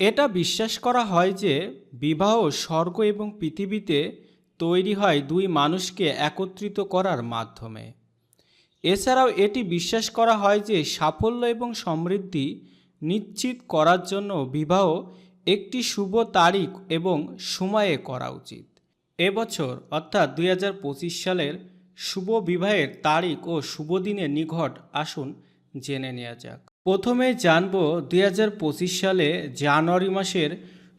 এটা বিশ্বাস করা হয় যে বিবাহ স্বর্গ এবং পৃথিবীতে তৈরি হয় দুই মানুষকে একত্রিত করার মাধ্যমে। এছাড়াও এটি বিশ্বাস করা হয় যে সাফল্য এবং সমৃদ্ধি নিশ্চিত করার জন্য বিবাহ একটি শুভ তারিখ এবং সময়ে করা উচিত। এবছর, অর্থাৎ দুই হাজার পঁচিশ সালের শুভ বিবাহের তারিখ ও শুভ দিনের নিকট আসুন জেনে নেওয়া যাক। প্রথমে জানব দুই হাজার পঁচিশ সালে জানুয়ারি মাসের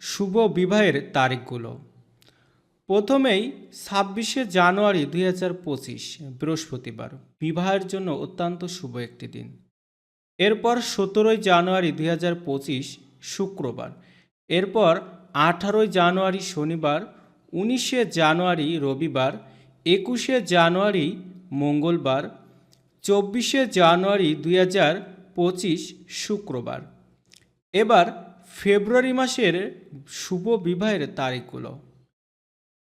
শুভ বিবাহের তারিখগুলো। প্রথমেই ছাব্বিশে জানুয়ারি দুই হাজার পঁচিশ, বৃহস্পতিবার, বিবাহের জন্য অত্যন্ত শুভ একটি দিন। এরপর সতেরোই জানুয়ারি দুই হাজার পঁচিশ, শুক্রবার, এরপর আঠারোই জানুয়ারি শনিবার, উনিশে জানুয়ারি রবিবার, একুশে জানুয়ারি মঙ্গলবার, চব্বিশে জানুয়ারি দুই হাজার পঁচিশ শুক্রবার। এবার ফেব্রুয়ারি মাসের শুভ বিবাহের তারিখগুলো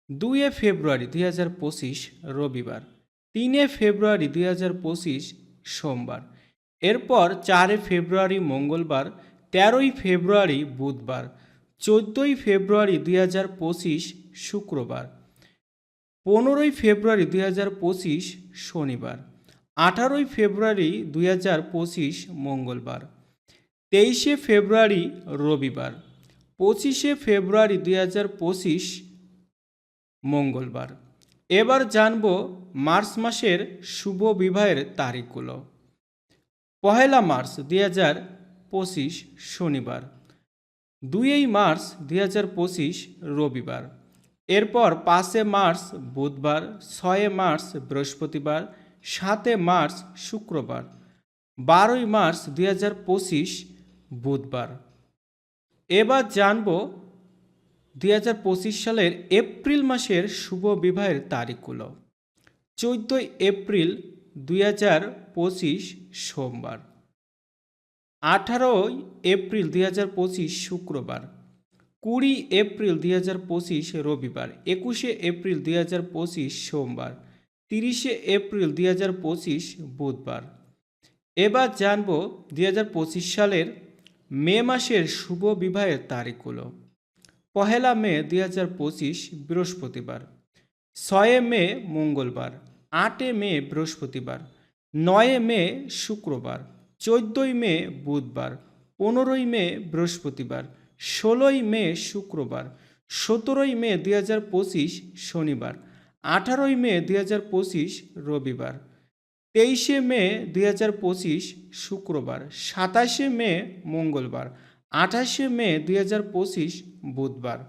দুইয়ে ফেব্রুয়ারি দুই হাজার পঁচিশ রবিবার, তিনে ফেব্রুয়ারি দুই হাজার পঁচিশ সোমবার, এরপর চারে ফেব্রুয়ারি মঙ্গলবার, তেরোই ফেব্রুয়ারি বুধবার, চোদ্দোই ফেব্রুয়ারি দুই হাজার পঁচিশ শুক্রবার, পনেরোই ফেব্রুয়ারি দুই হাজার পঁচিশ শনিবার। আঠারোই ফেব্রুয়ারি দুই হাজার পঁচিশ মঙ্গলবার, তেইশে ফেব্রুয়ারি রবিবার, পঁচিশে ফেব্রুয়ারি দুই হাজার পঁচিশ মঙ্গলবার। এবার জানব মার্চ মাসের শুভ বিবাহের তারিখগুলো। পহেলা মার্চ দুই হাজার পঁচিশ শনিবার, দুইই মার্চ দুই হাজার পঁচিশ রবিবার, এরপর পাঁচে মার্চ বুধবার, ছয়ে মার্চ বৃহস্পতিবার সাতে মার্চ শুক্রবার, বারোই মার্চ দুই হাজার পঁচিশ বুধবার। এবার জানব দুই হাজার পঁচিশ সালের এপ্রিল মাসের শুভ বিবাহের তারিখগুলো। চোদ্দোই এপ্রিল দুই হাজার পঁচিশ সোমবার। আঠারোই এপ্রিল দুই হাজার পঁচিশ শুক্রবার। কুড়ি এপ্রিল দুই হাজার পঁচিশ রবিবার। একুশে এপ্রিল দুই হাজার পঁচিশ সোমবার। তিরিশে এপ্রিল দুই হাজার পঁচিশ বুধবার। এবার জানব দুই হাজার পঁচিশ সালের মে মাসের শুভ বিবাহের তারিখগুলো। পহেলা মে দুই হাজার পঁচিশ বৃহস্পতিবার, ছয়ে মে মঙ্গলবার, আটে মে বৃহস্পতিবার, নয়ে মে শুক্রবার, চোদ্দই মে বুধবার, পনেরোই মে বৃহস্পতিবার, ষোলোই মে শুক্রবার, সতেরোই মে দুই হাজার পঁচিশ শনিবার আঠারোই মে দুই হাজার পঁচিশ রবিবার, তেইশে মে দুই হাজার পঁচিশ শুক্রবার, সাতাশে মে মঙ্গলবার, আঠাশে মে দুই হাজার পঁচিশ বুধবার।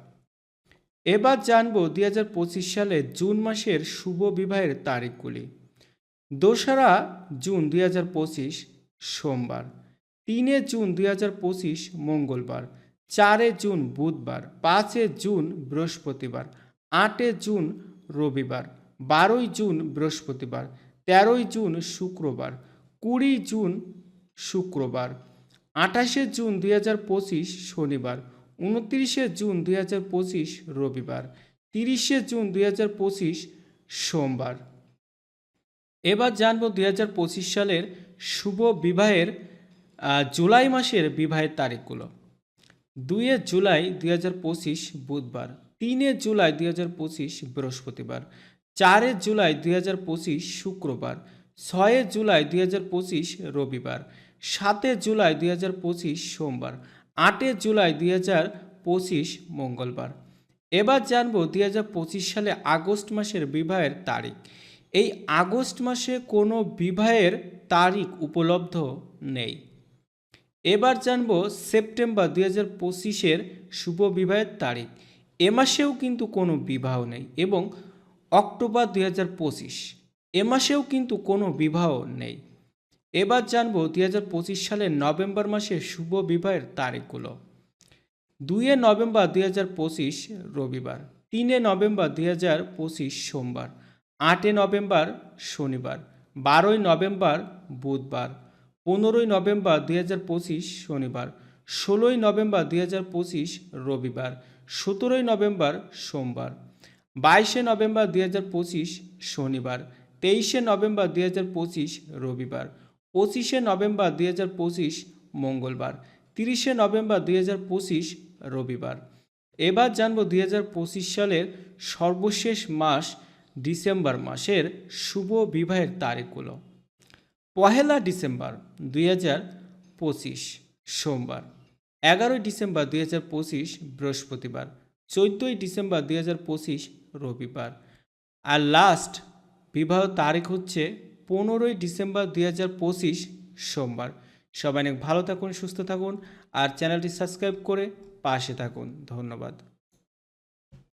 এবার জানব দুই হাজার পঁচিশ সালে জুন মাসের শুভ বিবাহের তারিখগুলি। দোসরা জুন দুই হাজার পঁচিশ সোমবার, তিনে জুন দুই হাজার পঁচিশ মঙ্গলবার, চারে জুন বুধবার, পাঁচে জুন বৃহস্পতিবার, আটে জুন রবিবার, বারোই জুন বৃহস্পতিবার, তেরোই জুন শুক্রবার, কুড়ি জুন শুক্রবার, আঠাশে জুন দুই হাজার পঁচিশ শনিবার, উনত্রিশে জুন দুই হাজার পঁচিশ রবিবার, তিরিশে জুন দুই হাজার পঁচিশ সোমবার। এবার জানব দুই সালের শুভ বিবাহের জুলাই মাসের বিবাহের তারিখগুলো। দুইয়ে জুলাই দুই হাজার পঁচিশ বুধবার। তিনে জুলাই দুই হাজার পঁচিশ বৃহস্পতিবার, চারে জুলাই দুই হাজার পঁচিশ শুক্রবার, ছয়ে জুলাই দুই হাজার পঁচিশ রবিবার, সাতে জুলাই দুই হাজার পঁচিশ সোমবার, আটে জুলাই দুই হাজার পঁচিশ মঙ্গলবার। এবার জানব দুই হাজার পঁচিশ সালে আগস্ট মাসের বিবাহের তারিখ। এই আগস্ট মাসে কোনো বিবাহের তারিখ উপলব্ধ নেই। এবার জানব সেপ্টেম্বর দুই হাজার পঁচিশের শুভ বিবাহের তারিখ। এ মাসেও কিন্তু কোনো বিবাহ নেই এবং অক্টোবর দুই হাজার পঁচিশ, এ মাসেও কিন্তু কোনো বিবাহ নেই। এবার জানব দুই হাজার পঁচিশ সালের নভেম্বর মাসের শুভ বিবাহের তারিখগুলো। দুইয়ে নভেম্বর দুই হাজার পঁচিশ, রবিবার। তিনে নভেম্বর দুই হাজার পঁচিশ, সোমবার। আটে নভেম্বর শনিবার। বারোই নভেম্বর বুধবার। পনেরোই নভেম্বর দুই হাজার পঁচিশ, শনিবার। ষোলোই নভেম্বর দুই হাজার পঁচিশ, রবিবার। সতেরোই নভেম্বর সোমবার, বাইশে নভেম্বর দুই হাজার পঁচিশ শনিবার, তেইশে নভেম্বর দুই হাজার পঁচিশ রবিবার, পঁচিশে নভেম্বর দুই হাজার পঁচিশ মঙ্গলবার, তিরিশে নভেম্বর দুই হাজার পঁচিশ রবিবার। এবার জানব দুই সালের সর্বশেষ মাস ডিসেম্বর মাসের শুভ বিবাহের তারিখগুলো। পহেলা ডিসেম্বর দুই হাজার পঁচিশ সোমবার। এগারোই ডিসেম্বর দুই হাজার পঁচিশ বৃহস্পতিবার, চোদ্দোই ডিসেম্বর দুই হাজার পঁচিশ রবিবার। আর লাস্ট বিবাহ তারিখ হচ্ছে পনেরোই ডিসেম্বর দুই হাজার পঁচিশ সোমবার। সবাই অনেক ভালো থাকুন, সুস্থ থাকুন, আর চ্যানেলটি সাবস্ক্রাইব করে পাশে থাকুন। ধন্যবাদ।